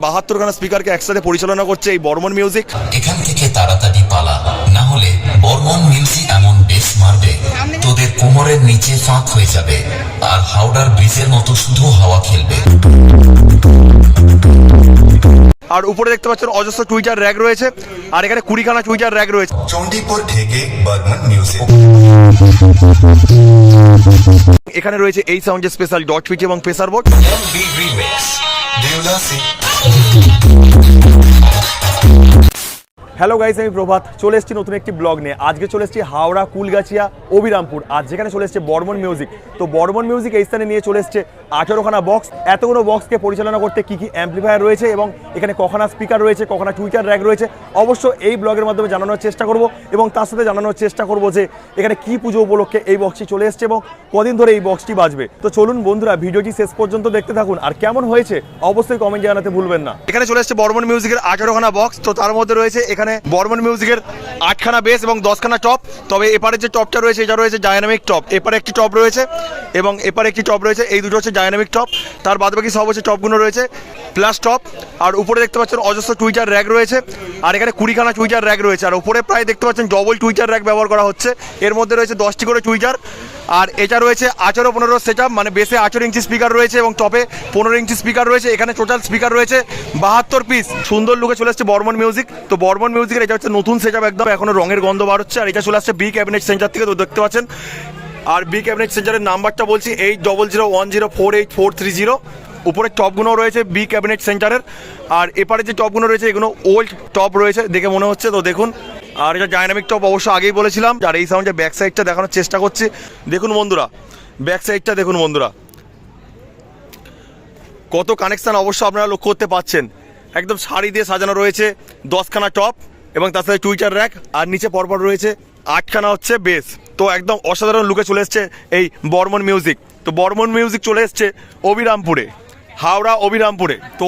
বাহাত্তরখানা স্পিকারকে একসাথে পরিচালনা করছে এই বর্মন মিউজিক। এখান থেকে তাড়াতাড়ি পালা না হলে বর্মন মিউজিক এমন বেশ মারবে তোদের কোমরের নিচে ফাঁক হয়ে যাবে আর হাওড়ার ব্রিজের মতো শুধু হাওয়া খেলবে। আর উপরে দেখতে পাচ্ছেন অজস্র টুইটার র্যাক রয়েছে আর এখানে কুড়িখানা টুইটার র্যাক রয়েছে। চণ্ডীপুর থেকে বর্মন মিউজিক। এখানে রয়েছে এই সাউন্ডের স্পেশাল ডট পিচ এবং pressure board Deu assim. Hello guys আমি প্রভাত। চলে এসেছি নতুন একটি ব্লগ নিয়ে। আজকে চলে এসেছি হাওড়া, কুলগাছিয়া, অবিরামপুর। আর যেখানে চলে এসেছে বর্মন মিউজিক। তো বর্মন মিউজিক এই স্থানে নিয়ে চলে এসেছে আঠেরোখানা বক্স এতগুলো বক্সকে পরিচালনা করতে কী কী অ্যাম্পলিফায়ার রয়েছে এবং এখানে কখানা স্পিকার রয়েছে, কখানা টুইটার র্যাক রয়েছে, অবশ্য এই ব্লগের মাধ্যমে জানানোর চেষ্টা করব এবং তার সাথে জানানোর চেষ্টা করব যে এখানে কি পুজো উপলক্ষে এই বক্সটি চলে এসেছে এবং কদিন ধরে এই বক্সটি বাজবে। তো চলুন বন্ধুরা, ভিডিওটি শেষ পর্যন্ত দেখতে থাকুন। আর কেমন হয়েছে অবশ্যই কমেন্ট জানাতে ভুলবেন না। এখানে চলে এসেছে বর্মন মিউজিকের আঠেরোখানা বক্স তো তার মধ্যে রয়েছে এখানে বর্মন মিউজিকের আটখানা বেস এবং দশখানা টপ। তবে এপারে যে টপটা রয়েছে, এটা রয়েছে ডায়নামিক টপ এপারে একটি টপ রয়েছে এবং এপারে একটি টপ রয়েছে, এই দুটো হচ্ছে ডায়নামিক টপ তার বাদ বাকি সব হচ্ছে টপগুলো রয়েছে প্লাস টপ আর উপরে দেখতে পাচ্ছেন অজস্র টুইটার র্যাক রয়েছে। আর এখানে কুড়িখানা টুইটার র্যাক রয়েছে। আর উপরে প্রায় দেখতে পাচ্ছেন ডবল টুইটার র্যাক ব্যবহার করা হচ্ছে। এর মধ্যে রয়েছে দশটি করে টুইটার আর এটা রয়েছে আঠেরো পনেরো সেট মানে বেসে আঠেরো ইঞ্চি স্পিকার রয়েছে এবং টপে পনেরো ইঞ্চি স্পিকার রয়েছে। এখানে টোটাল স্পিকার রয়েছে বাহাত্তর পিস সুন্দর লুকে চলে আসছে বর্মন মিউজিক তো বর্মন মিউজিকের এটা হচ্ছে নতুন সেট একদম। এখনও রঙের গন্ধ বার হচ্ছে। আর এটা চলে আসছে বি ক্যাবিনেট সেন্টার থেকে, তো দেখতে পাচ্ছেন। আর বি ক্যাবিনেট সেন্টারের নাম্বারটা বলছি eight double zero one zero four eight four three zero উপরে টপগুলো রয়েছে বি ক্যাবিনেট সেন্টারের আর এপারে যে টপগুলো রয়েছে, এগুলো ওল্ড টপ রয়েছে, দেখে মনে হচ্ছে। তো দেখুন আর এটা ডাইনামিক টপ অবশ্য আগেই বলেছিলাম, আর এই সাউন্ডে ব্যাক সাইডটা দেখানোর চেষ্টা করছি। দেখুন বন্ধুরা ব্যাক সাইডটা দেখুন বন্ধুরা। কত কানেকশান অবশ্য আপনারা লক্ষ্য করতে পাচ্ছেন। একদম শাড়ি দিয়ে সাজানো রয়েছে, দশখানা টপ এবং তার সাথে টুইটার র্যাক আর নিচে পরপর রয়েছে আটখানা হচ্ছে বেস তো একদম অসাধারণ লুকে চলে এসছে এই বর্মন মিউজিক তো বর্মন মিউজিক চলে এসছে অবিরামপুরে, হাওড়া অবিরামপুরে। তো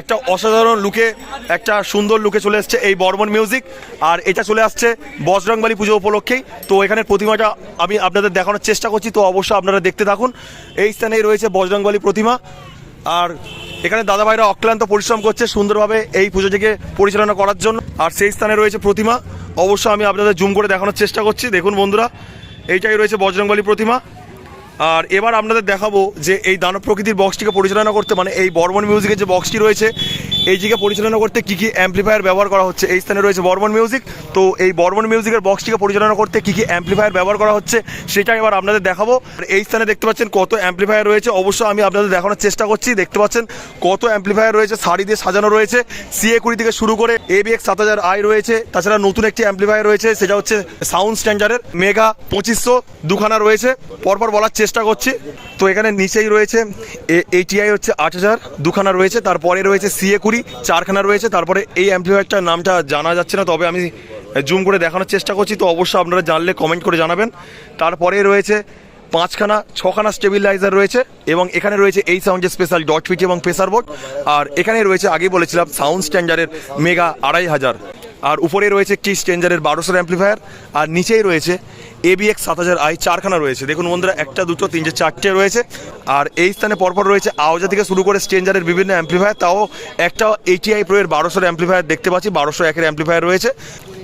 একটা অসাধারণ লুকে, একটা সুন্দর লুকে চলে এসছে এই বর্মন মিউজিক আর এটা চলে আসছে বজরংবালি পুজো উপলক্ষেই। তো এখানের প্রতিমাটা আমি আপনাদের দেখানোর চেষ্টা করছি, তো অবশ্যই আপনারা দেখতে থাকুন। এই স্থানেই রয়েছে বজরংবালি প্রতিমা, আর এখানে দাদা ভাইরা অক্লান্ত পরিশ্রম করছে সুন্দরভাবে এই পুজোটিকে পরিচালনা করার জন্য। আর সেই স্থানে রয়েছে প্রতিমা অবশ্য আমি আপনাদের জুম করে দেখানোর চেষ্টা করছি। দেখুন বন্ধুরা, এইটাই রয়েছে বজরংবলী প্রতিমা। আর এবার আপনাদের দেখাবো যে এই দানব প্রকৃতির বক্সটিকে পরিচালনা করতে মানে এই বর্মন মিউজিকের যে বক্সটি রয়েছে এই জিকে পরিচালনা করতে কী কী অ্যাম্পলিফায়ার ব্যবহার করা হচ্ছে? এই স্থানে রয়েছে বর্মন মিউজিক তো এই বর্মন মিউজিকের বক্সটিকে পরিচালনা করতে কী কী অ্যাম্পলিফায়ার ব্যবহার করা হচ্ছে সেটা এবার আপনাদের দেখাবো। এই স্থানে দেখতে পাচ্ছেন কত অ্যাম্পলিফায়ার রয়েছে। অবশ্য আমি আপনাদের দেখানোর চেষ্টা করছি। দেখতে পাচ্ছেন কত অ্যাম্পলিফায়ার রয়েছে। শাড়ি দিয়ে সাজানো রয়েছে। সিএ কুড়ি থেকে শুরু করে এবিএক্স সাত হাজার আই রয়েছে। তাছাড়া নতুন একটি অ্যাম্পলিফায়ার রয়েছে, সেটা হচ্ছে সাউন্ড স্ট্যান্ডার্ডের মেগা পঁচিশশো দুখানা রয়েছে। পরপর বলার চেষ্টা করছি। তো এখানে নিচেই রয়েছে এ এইটিআই হচ্ছে আট হাজার দুখানা রয়েছে। তারপরে রয়েছে সিএ কুড়ি। চারখানা রয়েছে, তারপরে এই অ্যাম্পলিফায়ারটার নামটা জানা যাচ্ছে না, তবে আমি জুম করে দেখানোর চেষ্টা করছি, তো অবশ্যই আপনারা জানলে কমেন্ট করে জানাবেন। তারপরে রয়েছে পাঁচখানা, ছখানা স্টেবিলাইজার রয়েছে, এবং এখানে রয়েছে এই সাউন্ডের স্পেশাল ডট ফিট এবং প্রেসার বোর্ড আর এখানে রয়েছে আগে বলেছিলাম সাউন্ড স্ট্যান্ডার্ডের মেগা আড়াই হাজার। আর উপরে রয়েছে একটি স্টেঞ্জারের বারোশোর অ্যাম্পলিফায়ার আর নিচেই রয়েছে এবিএক্স সাত হাজার আই চারখানা রয়েছে। দেখুন বন্ধুরা, একটা, দুটো, তিনটে, চারটে রয়েছে। আর এই স্থানে পরপর রয়েছে আওজা থেকে শুরু করে স্টেঞ্জারের বিভিন্ন অ্যাম্পলিফায়ার তাও একটা এইটিআই প্রো এর বারোশোর অ্যাম্পলিফায়ার দেখতে পাচ্ছি, বারোশো একের অ্যাম্পলিফায়ার রয়েছে।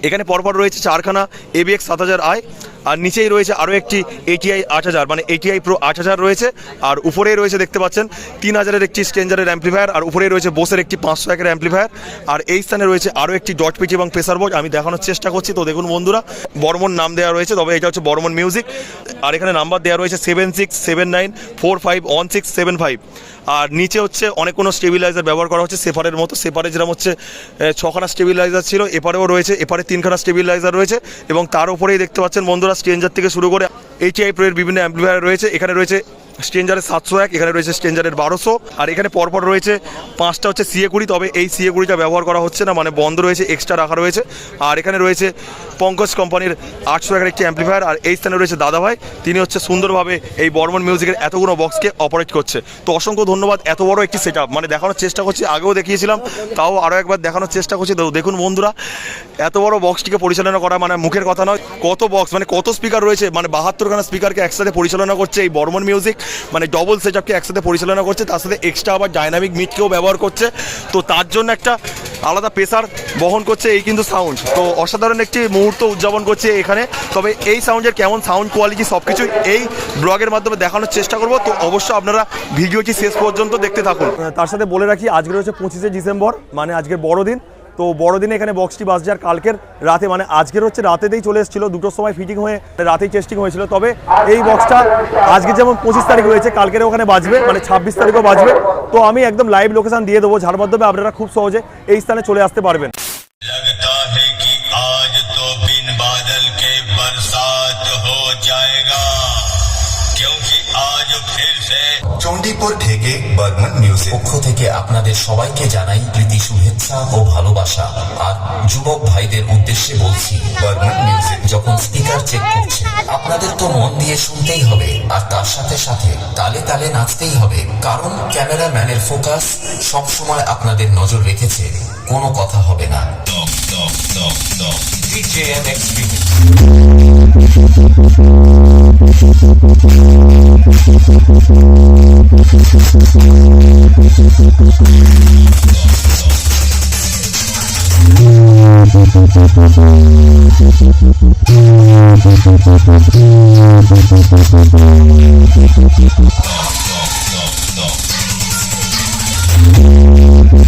এখানে পরপর রয়েছে চারখানা এবিএক্স সাত হাজার আই আর নিচেই রয়েছে আরও একটি এটিআই আট হাজার মানে এটিআই প্রো আট হাজার রয়েছে, আর উপরেই রয়েছে দেখতে পাচ্ছেন তিন হাজারের একটি স্ট্রেঞ্জারের অ্যাম্পলিফায়ার আর উপরেই রয়েছে বোসের একটি পাঁচশো একের অ্যাম্পলিফায়ার আর এই স্থানে রয়েছে আরও একটি ডট পিচ এবং প্রেসার বোর্ড আমি দেখানোর চেষ্টা করছি। তো দেখুন বন্ধুরা, বর্মন নাম দেওয়া রয়েছে, তবে এটা হচ্ছে বর্মন মিউজিক আর এখানে নাম্বার দেওয়া রয়েছে seven six seven nine four five one six seven five আর নিচে হচ্ছে অনেক কোনো স্টেবিলাইজার ব্যবহার করা হচ্ছে সেপারের মতো সেপারে যেরকম হচ্ছে ছখানা স্টেবিলাইজার ছিল, এপারেও রয়েছে, এপারে তিনখানা স্টেবিলাইজার রয়েছে এবং তার উপরেই দেখতে পাচ্ছেন বন্ধুরা স্ট্রেঞ্জার থেকে শুরু করে এইচআই প্রোয়ের বিভিন্ন অ্যাম্পলিফায়ার রয়েছে, এখানে রয়েছে স্ট্রেঞ্জারের সাতশো এক, এখানে রয়েছে স্ট্রেঞ্জারের বারোশো, আর এখানে পরপর রয়েছে পাঁচটা হচ্ছে সিএ কুড়ি, তবে এই সিএ কুড়িটা ব্যবহার করা হচ্ছে না মানে বন্ধ রয়েছে এক্সট্রা রাখা রয়েছে। আর এখানে রয়েছে পঙ্কজ কোম্পানির আটশো একের একটি অ্যাম্পলিফায়ার আর এই স্থানে রয়েছে দাদাভাই তিনি হচ্ছে সুন্দরভাবে এই বর্মন মিউজিকের এতগুলো বক্সকে অপারেট করছে। তো অসংখ্য ধন্যবাদ, এত বড় একটি সেট মানে দেখানোর চেষ্টা করছি, আগেও দেখিয়েছিলাম, তাও আরও একবার দেখানোর চেষ্টা করছি। দেখুন বন্ধুরা, এত বড় বক্সটিকে পরিচালনা করা মানে মুখের কথা নয়, কত বক্স মানে কত স্পিকার রয়েছে মানে বাহাত্তরখানা স্পিকারকে একসাথে পরিচালনা করছে এই বর্মন মিউজিক মানে ডবল সেটআপকে একসাথে পরিচালনা করছে, তার সাথে এক্সট্রা আবার ডাইনামিক মিটকেও ব্যবহার করছে। তো তার জন্য একটা আলাদা প্রেসার বহন করছে এই কিন্তু সাউন্ড তো অসাধারণ একটি মুহূর্ত উদযাপন করছে এখানে। তবে এই সাউন্ডের কেমন সাউন্ড কোয়ালিটি সব কিছু এই ব্লগের মাধ্যমে দেখানোর চেষ্টা করব। তো অবশ্যই আপনারা ভিডিওটি শেষ পর্যন্ত দেখতে থাকুন। তার সাথে বলে রাখি, আজকে হচ্ছে পঁচিশে ডিসেম্বর মানে আজকের বড়দিন। তো বড়দিনে এখানে বক্সটি বাজছে আর কালকের রাতে মানে আজকের হচ্ছে রাতেতেই চলে এসেছিল, দুটোর সময় ফিটিং হয়ে রাতেই টেস্টিং হয়েছিল। তবে এই বক্সটা আজকে যেমন পঁচিশ তারিখ হয়েছে কালকের ওখানে বাজবে মানে ছাব্বিশ তারিখও বাজবে। তো আমি একদম লাইভ লোকেশান দিয়ে দেবো যার মাধ্যমে আপনারা খুব সহজে এই স্থানে চলে আসতে পারবেন। চণ্ডীপুর থেকে বর্মন মিউজিক পক্ষ থেকে আপনাদের সবাইকে জানাই প্রীতি শুভেচ্ছা ও ভালোবাসা। আর যুবক ভাইদের উদ্দেশ্যে বলছি বর্মন মিউজিক যখন স্পিকার চেক করছে আপনাদের তো মন দিয়ে শুনতেই হবে আর তার সাথে সাথে তালে তালে নাচতেই হবে। কারণ ক্যামেরাম্যানের ফোকাস সব সময় আপনাদের নজর রেখেছে কোনো কথা হবে না। DJ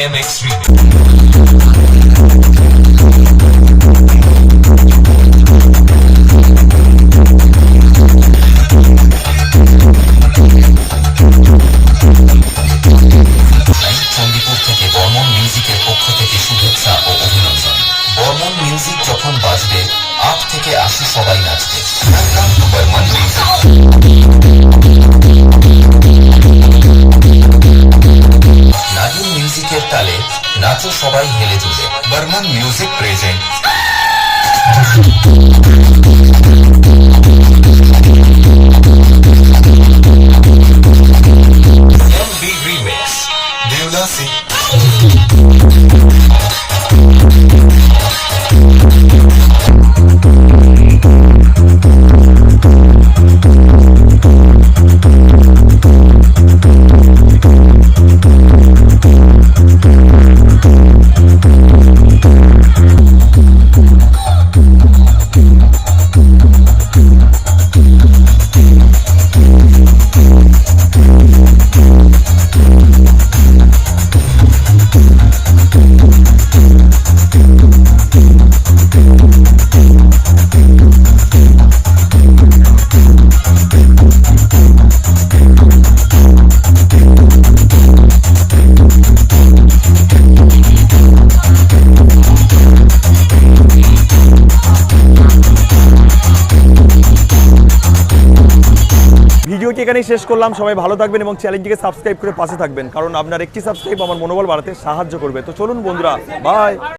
DMX Remix. নাচো সবাই হেলে দুলে বর্মন মিউজিক প্রেজেন্ট। এখানেই শেষ করলাম। সবাই ভালো থাকবেন এবং চ্যানেলটিকে সাবস্ক্রাইব করে পাশে থাকবেন। কারণ আপনার একটি সাবস্ক্রাইব আমার মনোবল বাড়াতে সাহায্য করবে। তো চলুন বন্ধুরা বাই